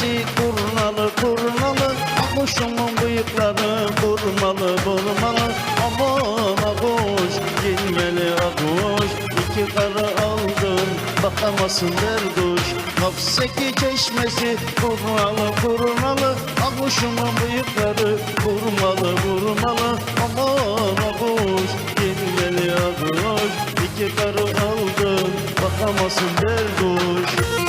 çeşmesi kurnalı kurnalı Akuşumun bıyıkları vurmalı vurmalı Aman akuş gelmeli akuş İki karı aldım bakamazsın derduş. Hapseki çeşmesi kurnalı kurnalı Akuşumun bıyıkları vurmalı vurmalı Aman akuş gelmeli akuş İki karı aldım bakamazsın derduş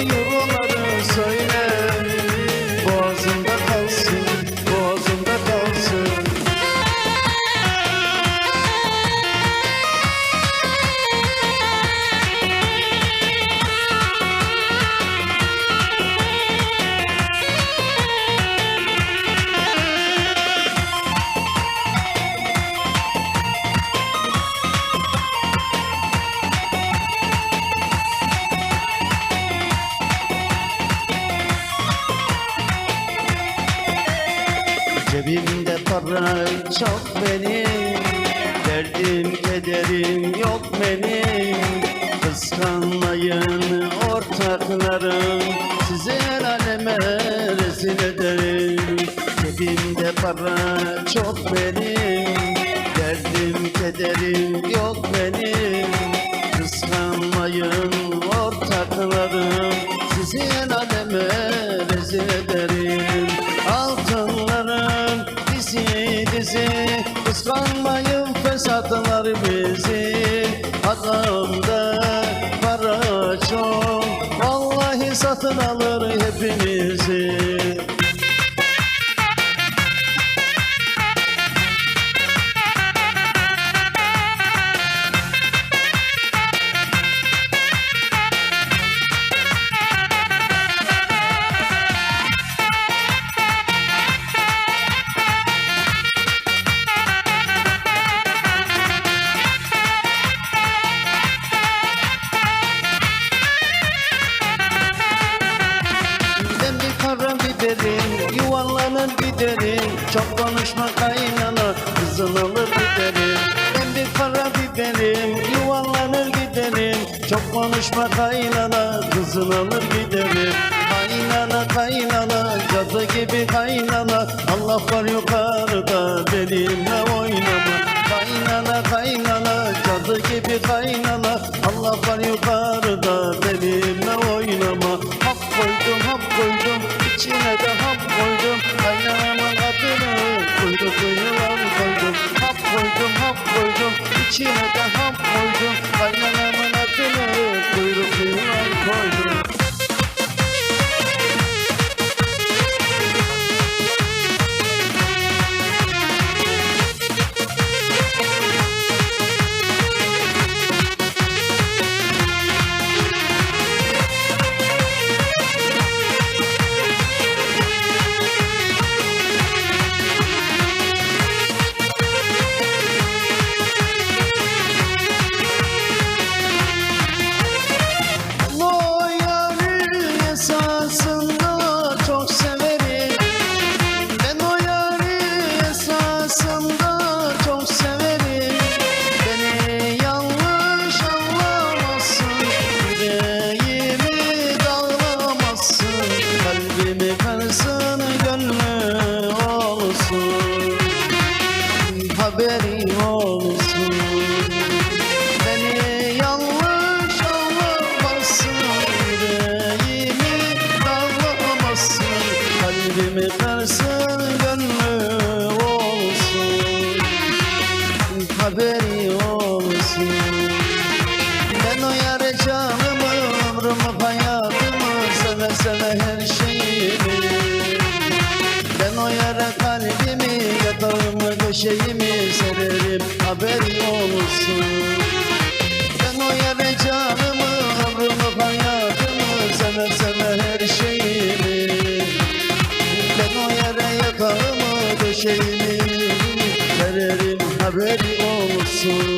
Euroları söyle çok benim Derdim kederim yok benim. Kıskanmayın ortaklarım Sizi el aleme rezil ederim. Cebimde para çok benim Derdim kederim yok benim satın alır hepimizi yuvarlanır giderim Çok konuşma kaynana kızın alır giderim Ben bir kara biberim yuvarlanır giderim Çok konuşma kaynana kızın alır giderim Kaynana kaynana cadı gibi kaynana Allah var yukarıda benimle oynama. Kaynana kaynana cadı gibi kaynana Allah var yukarıda içine de hap koydum soon.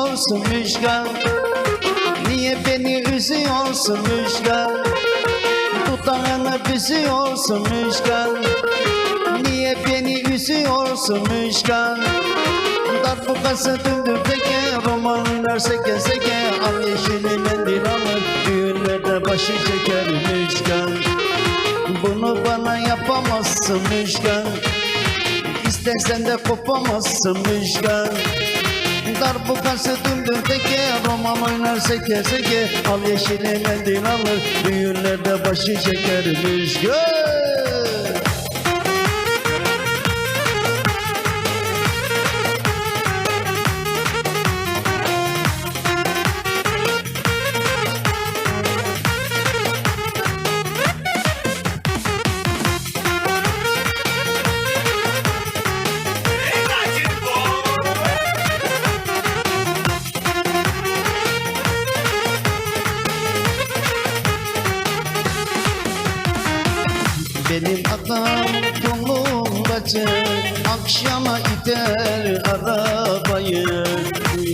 Büzüyorsun Müjgan. Niye beni üzüyorsun Müjgan? Dudağını büzüyorsun Müjgan. Niye beni üzüyorsun Müjgan? Darbukası dündürdeki roman oynar seke seke Al yeşili mendil alır düğünlerde başı çeker Müjgan. Bunu bana yapamazsın Müjgan. İstesen de kopamazsın Müjgan Darbukası dündürdeki roman oynar seke seke. Al yeşili mendil alır. Düğünlerde başı çeker Müjgan Benim adam yolum bacı Akşama iter arabayı.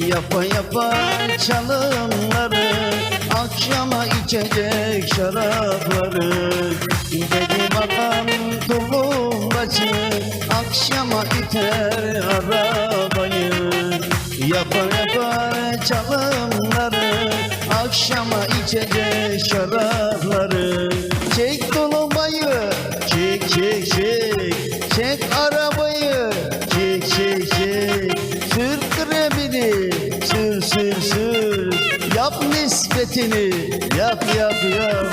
Yapa yapa çalımları Akşama içecek şarapları. Benim adam yolum bacı Akşama iter arabayı. Yapa yapa çalımları Akşama içecek şarapları Yap yap yap.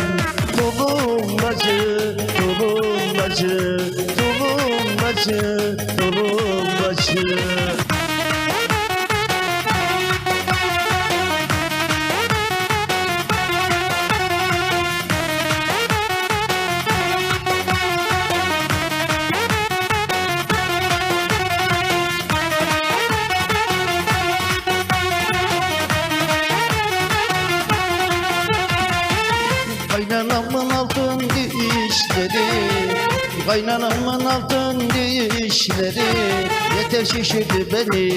Tulumbacı Tulumbacı Tulumbacı Tulumbacı Kaynanamın altın dişleri Yeter şişirdi beni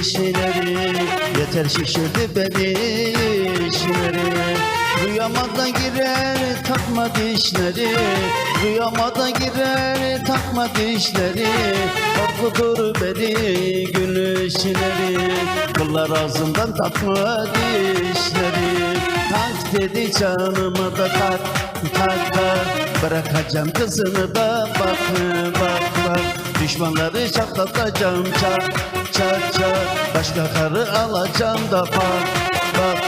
işleri. Yeter şişirdi beni işleri. Rüyama da girer takma dişleri. Rüyama da girer takma dişleri. Korkutur beni gülüşleri Kıllar ağzından takma dişleri. Tak dedi canımı da tak tak tak Bırakacağım kızını da bak bak bak. Düşmanları çatlatacağım çat çat çat. Başka karı alacağım da bak bak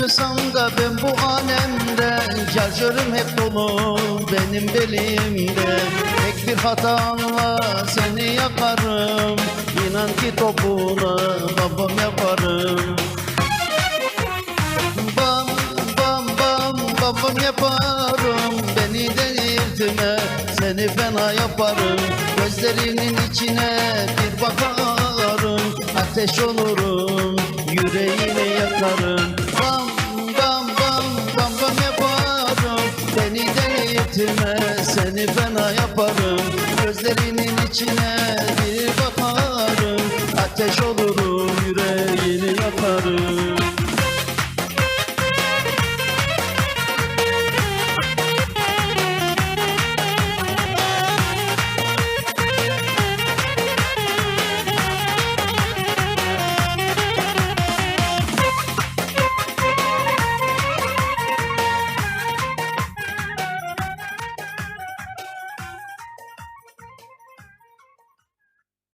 yaşasam da ben bu alemde Şarjörüm hep dolu benim belimde Tek bir hatanla seni yakarım. İnan ki topuna babam yaparım. Bam bam bam babam yaparım. Beni delirtme seni fena yaparım. Gözlerinin içine bir bakarım. Ateş olurum yüreğini yakarım seni fena yaparım Gözlerinin içine